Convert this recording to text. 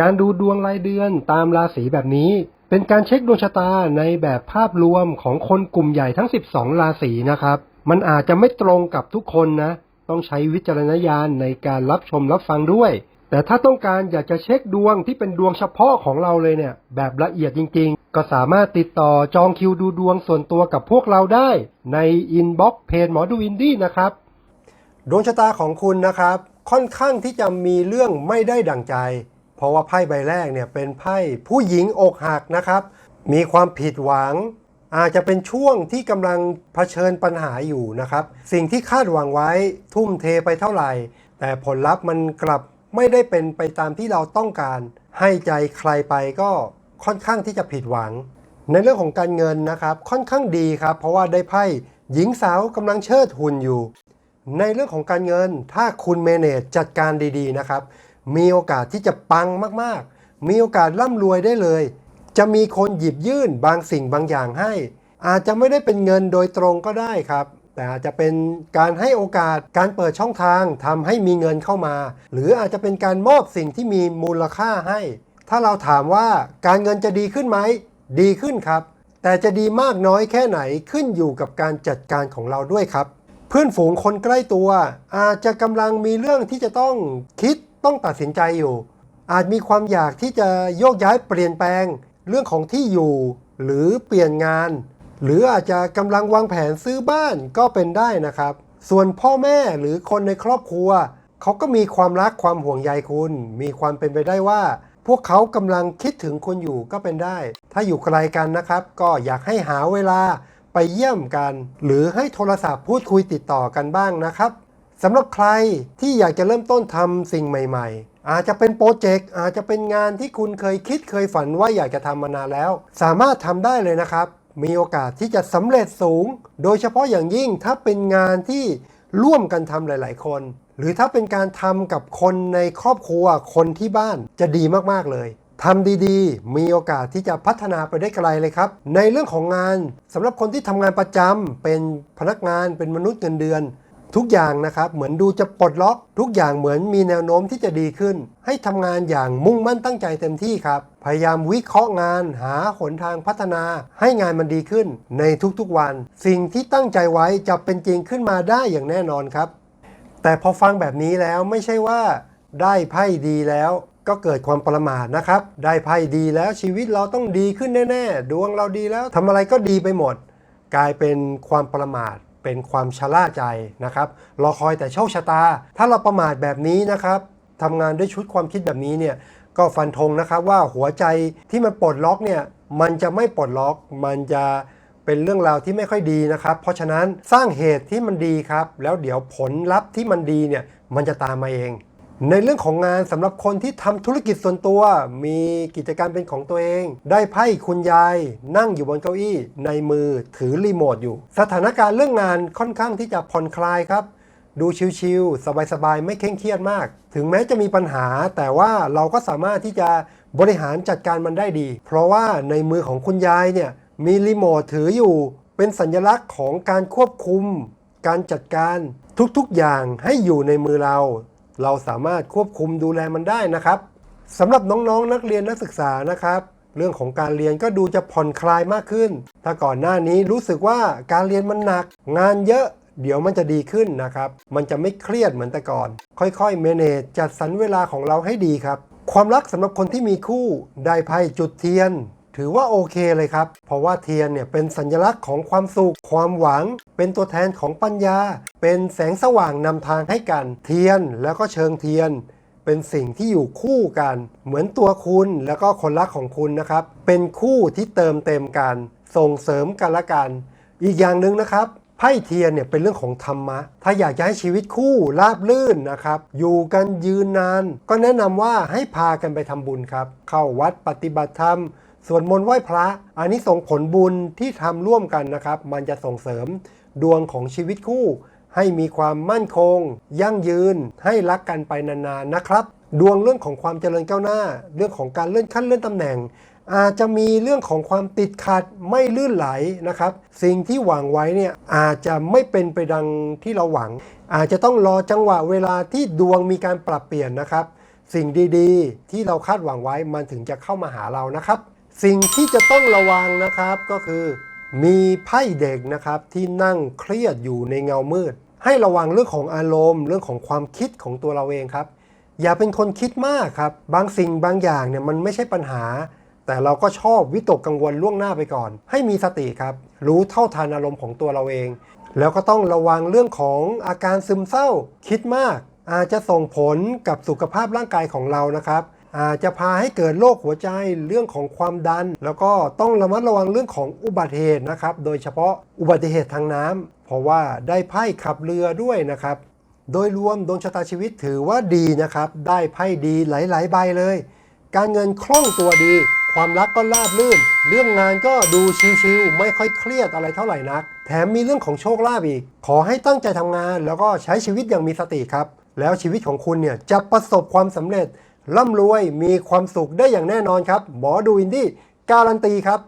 การดูดวงรายเดือนตามราศีแบบนี้ เป็นการเช็คดวงชะตาในแบบภาพรวมของคนกลุ่มใหญ่ทั้ง 12 ราศีนะครับ มันอาจจะไม่ตรงกับทุกคนนะ ต้องใช้วิจารณญาณในการรับชมรับฟังด้วย แต่ถ้าต้องการอยากจะเช็คดวงที่เป็นดวงเฉพาะของเราเลยเนี่ย แบบละเอียดจริง ๆ ก็สามารถติดต่อจองคิวดูดวงส่วนตัวกับพวกเราได้ ในอินบ็อกซ์เพจหมอดูอินดี้นะครับ ดวงชะตาของคุณนะครับ ค่อนข้างที่จะมีเรื่องไม่ได้ดั่งใจ เพราะว่าไพ่ใบแรกเนี่ยเป็นไพ่ผู้หญิงอกหักนะครับ มีความผิดหวัง อาจจะเป็นช่วงที่กำลังเผชิญปัญหาอยู่นะครับ สิ่งที่คาดหวังไว้ทุ่มเทไปเท่าไหร่ แต่ผลลัพธ์มันกลับไม่ได้เป็นไปตามที่เราต้องการ ให้ใจใครไปก็ค่อนข้างที่จะผิดหวัง ในเรื่องของการเงินนะครับค่อนข้างดีครับ เพราะว่าได้ไพ่หญิงสาวกำลังเชิดหุ่นอยู่ ในเรื่องของการเงินถ้าคุณเมเนจจัดการดีๆนะครับ มีโอกาสที่จะปังมากๆ มีโอกาสร่ำรวยได้เลย จะมีคนหยิบยื่นบางสิ่งบางอย่างให้ อาจจะไม่ได้เป็นเงินโดยตรงก็ได้ครับ แต่อาจจะเป็นการให้โอกาสการเปิดช่องทางทำให้มีเงินเข้ามา หรืออาจจะเป็นการมอบสิ่งที่มีมูลค่าให้ ถ้าเราถามว่าการเงินจะดีขึ้นไหม ดีขึ้นครับ แต่จะดีมากน้อยแค่ไหนขึ้นอยู่กับการจัดการของเราด้วยครับเพื่อนฝูงคนใกล้ตัว อาจจะกำลังมีเรื่องที่จะต้องคิด ต้องตัดสินใจอยู่ อาจมีความอยากที่จะโยกย้ายเปลี่ยนแปลง เรื่องของที่อยู่ หรือเปลี่ยนงาน หรืออาจจะกำลังวางแผนซื้อบ้านก็เป็นได้นะครับ ส่วนพ่อแม่หรือคนในครอบครัว เขาก็มีความรักความห่วงใยคุณ มีความเป็นไปได้ว่า พวกเขากำลังคิดถึงคุณอยู่ก็เป็นได้ ถ้าอยู่ไกลกันนะครับ ก็อยากให้หาเวลาไปเยี่ยมกัน หรือให้โทรศัพท์พูดคุยติดต่อกันบ้างนะครับ สำหรับใครที่อยากจะเริ่มต้นทำสิ่งใหม่ ๆ อาจจะเป็นโปรเจกต์อาจจะเป็นงานที่คุณเคยคิดเคยฝันว่าอยากจะทำมานานแล้ว สามารถทำได้เลยนะครับ มีโอกาสที่จะสำเร็จสูง โดยเฉพาะอย่างยิ่งถ้าเป็นงานที่ร่วมกันทำหลาย ๆ คน หรือถ้าเป็นการทำกับคนในครอบครัวคนที่บ้านจะดีมากๆเลยทำดีๆ มีโอกาสที่จะพัฒนาไปได้ไกลเลยครับ ในเรื่องของงานสำหรับคนที่ทำงานประจำเป็นพนักงานเป็นมนุษย์เงินเดือน ทุกอย่างนะครับเหมือนดูจะปลดล็อก ทุกอย่างเหมือนมีแนวโน้มที่จะดีขึ้น ให้ทำงานอย่างมุ่งมั่นตั้งใจเต็มที่ครับ พยายามวิเคราะห์งานหาหนทางพัฒนา ให้งานมันดีขึ้น ในทุกๆวัน สิ่งที่ตั้งใจไว้จะเป็นจริงขึ้นมาได้อย่างแน่นอนครับ แต่พอฟังแบบนี้แล้วไม่ใช่ว่า ได้ไพ่ดีแล้วก็เกิดความประมาทนะครับ ได้ไพ่ดีแล้วชีวิตเราต้องดีขึ้นแน่ๆ ดวงเราดีแล้วทำอะไรก็ดีไปหมด กลายเป็นความประมาท เป็นความชะล่าใจนะครับรอคอยแต่โชคชะตา ถ้าเราประมาทแบบนี้นะครับทำงานด้วยชุดความคิดแบบนี้เนี่ยก็ฟันธงนะครับว่าหัวใจที่มันปลดล็อกเนี่ยมันจะไม่ปลดล็อก มันจะเป็นเรื่องราวที่ไม่ค่อยดีนะครับ เพราะฉะนั้นสร้างเหตุที่มันดีครับ แล้วเดี๋ยวผลลัพธ์ที่มันดีเนี่ยมันจะตามมาเอง ในเรื่องของงานสำหรับคนที่ทำธุรกิจส่วนตัว มีกิจการเป็นของตัวเอง ได้ไพ่คุณยาย นั่งอยู่บนเก้าอี้ ในมือถือรีโมทอยู่ สถานการณ์เรื่องงานค่อนข้างที่จะผ่อนคลายครับ ดูชิลๆสบายๆ ไม่เคร่งเครียดมาก ถึงแม้จะมีปัญหา แต่ว่าเราก็สามารถที่จะบริหารจัดการมันได้ดี เพราะว่าในมือของคุณยายเนี่ยมีรีโมทถืออยู่ เป็นสัญลักษณ์ของการควบคุม การจัดการทุกๆอย่างให้อยู่ในมือเรา เราสามารถควบคุมดูแลมันได้นะครับสำหรับน้องๆนักเรียนนักศึกษานะครับเรื่องของการเรียนก็ดูจะผ่อนคลายมากขึ้น ถ้าก่อนหน้านี้รู้สึกว่าการเรียนมันหนัก งานเยอะ เดี๋ยวมันจะดีขึ้นนะครับ มันจะไม่เครียดเหมือนแต่ก่อน ค่อยๆ เมเนจจัดสรรเวลาของเราให้ดีครับ ความรักสำหรับคนที่มีคู่ ได้ไพ่จุดเทียน ถือว่าโอเคเลยครับ เพราะว่าเทียนเนี่ยเป็นสัญลักษณ์ของความสุข ความหวัง เป็นตัวแทนของปัญญา เป็นแสงสว่างนำทางให้กัน เทียนแล้วก็เชิงเทียน เป็นสิ่งที่อยู่คู่กัน เหมือนตัวคุณแล้วก็คนรักของคุณนะครับ เป็นคู่ที่เติมเต็มกัน ส่งเสริมกันละกัน อีกอย่างหนึ่งนะครับไพ่เทียนเนี่ยเป็นเรื่องของธรรมะ ถ้าอยากจะให้ชีวิตคู่ราบลื่นนะครับ อยู่กันยืนนาน ก็แนะนำว่าให้พากันไปทำบุญครับ เข้าวัดปฏิบัติธรรม ส่วดมนต์ไหว้พระอันนี้ส่งผลบุญที่ทำร่วมกันนะครับ มันจะส่งเสริมดวงของชีวิตคู่ ให้มีความมั่นคง ยั่งยืน ให้รักกันไปนานๆนะครับ ดวงเรื่องของความเจริญก้าวหน้า เรื่องของการเลื่อนขั้นเลื่อนตำแหน่ง อาจจะมีเรื่องของความติดขัดไม่ลื่นไหลนะครับ สิ่งที่หวังไว้เนี่ยอาจจะไม่เป็นไปดังที่เราหวัง อาจจะต้องรอจังหวะเวลาที่ดวงมีการปรับเปลี่ยนนะครับ สิ่งดีๆ ที่เราคาดหวังไว้มันถึงจะเข้ามาหาเรานะครับ สิ่งที่จะต้องระวังนะครับก็คือ มีไพ่เด็กนะครับที่นั่งเครียดอยู่ในเงามืด ให้ระวังเรื่องของอารมณ์ เรื่องของความคิดของตัวเราเองครับ อย่าเป็นคนคิดมากครับ บางสิ่งบางอย่างเนี่ยมันไม่ใช่ปัญหา แต่เราก็ชอบวิตกกังวลล่วงหน้าไปก่อน ให้มีสติครับ รู้เท่าทันอารมณ์ของตัวเราเอง แล้วก็ต้องระวังเรื่องของอาการซึมเศร้า คิดมาก อาจจะส่งผลกับสุขภาพร่างกายของเรานะครับ จะพาให้เกิดโรคหัวใจเรื่องของความดัน แล้วก็ต้องระมัดระวังเรื่องของอุบัติเหตุนะครับ โดยเฉพาะอุบัติเหตุทางน้ำเพราะว่าได้ไพ่ขับเรือด้วยนะครับ โดยรวมดวงชะตาชีวิตถือว่าดีนะครับ ได้ไพ่ดีหลาย ๆ ใบเลย การเงินคล่องตัวดี ความรักก็ราบรื่น เรื่องงานก็ดูชิวๆไม่ค่อยเครียดอะไรเท่าไหร่นัก แถมมีเรื่องของโชคลาภอีก ขอให้ตั้งใจทำงาน แล้วก็ใช้ชีวิตอย่างมีสติครับ แล้วชีวิตของคุณเนี่ยจะประสบความสำเร็จ ร่ำรวยมีความสุขได้อย่างแน่นอนครับ หมอดูอินดี้การันตีครับ